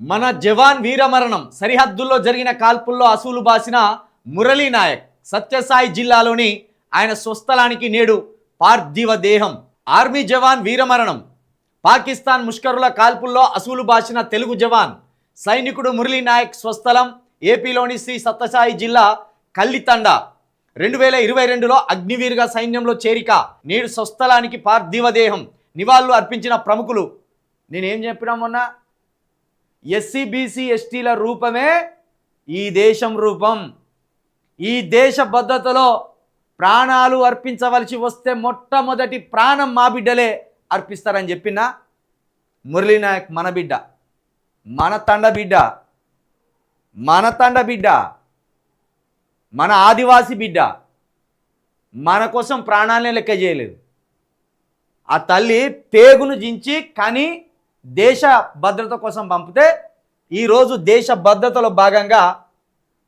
మన జవాన్ వీరమరణం సరిహద్దుల్లో జరిగిన కాల్పుల్లో అసూలు బాసిన మురళీ నాయక్ సత్యసాయి జిల్లాలోని ఆయన స్వస్థలానికి నేడు పార్థివ దేహం. ఆర్మీ జవాన్ వీరమరణం. పాకిస్తాన్ ముష్కరుల కాల్పుల్లో అసూలు బాసిన తెలుగు జవాన్ సైనికుడు మురళీ నాయక్ స్వస్థలం ఏపీలోని శ్రీ సత్యసాయి జిల్లా కల్లితండ. రెండు వేల ఇరవై రెండులో అగ్నివీరుగా సైన్యంలో చేరిక నేడు స్వస్థలానికి పార్థివ దేహం నివాళులు అర్పించిన ప్రముఖులు. నేనేం చెప్పినా మొన్న ఎస్సీ బీసీ ఎస్టీల రూపమే ఈ దేశం రూపం. ఈ దేశ భద్రతలో ప్రాణాలు అర్పించవలసి వస్తే మొట్టమొదటి ప్రాణం మా బిడ్డలే అర్పిస్తారని చెప్పిన మురళీనాయక్ మన బిడ్డ మన తండ బిడ్డ మన తండ బిడ్డ మన ఆదివాసి బిడ్డ మన కోసం ప్రాణాలనే లెక్క చేయలేదు. ఆ తల్లి పేగును జించి కానీ దేశ భద్రత కోసం పంపితే ఈరోజు దేశ భద్రతలో భాగంగా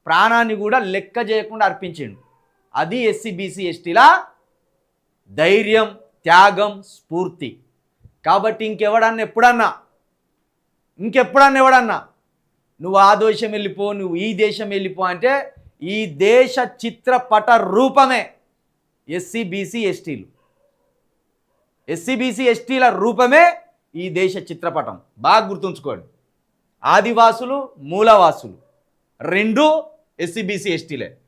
ప్రాణాన్ని కూడా లెక్క చేయకుండా అర్పించిండు. అది ఎస్సీ బీసీ ఎస్టీల ధైర్యం త్యాగం స్ఫూర్తి. కాబట్టి ఇంకెవడన్నా ఎప్పుడన్నా ఇంకెప్పుడన్నా ఎవడన్నా నువ్వు ఆ దేశం వెళ్ళిపో నువ్వు ఈ దేశం వెళ్ళిపో అంటే ఈ దేశ చిత్రపట రూపమే ఎస్సీ బీసీ ఎస్టీలు. ఎస్సీ బీసీ ఎస్టీల రూపమే ఈ దేశ చిత్రపటం. బాగా గుర్తుంచుకోండి. ఆదివాసులు మూలవాసులు. రెండు ఎస్సీబీసీ ఎస్టీలే.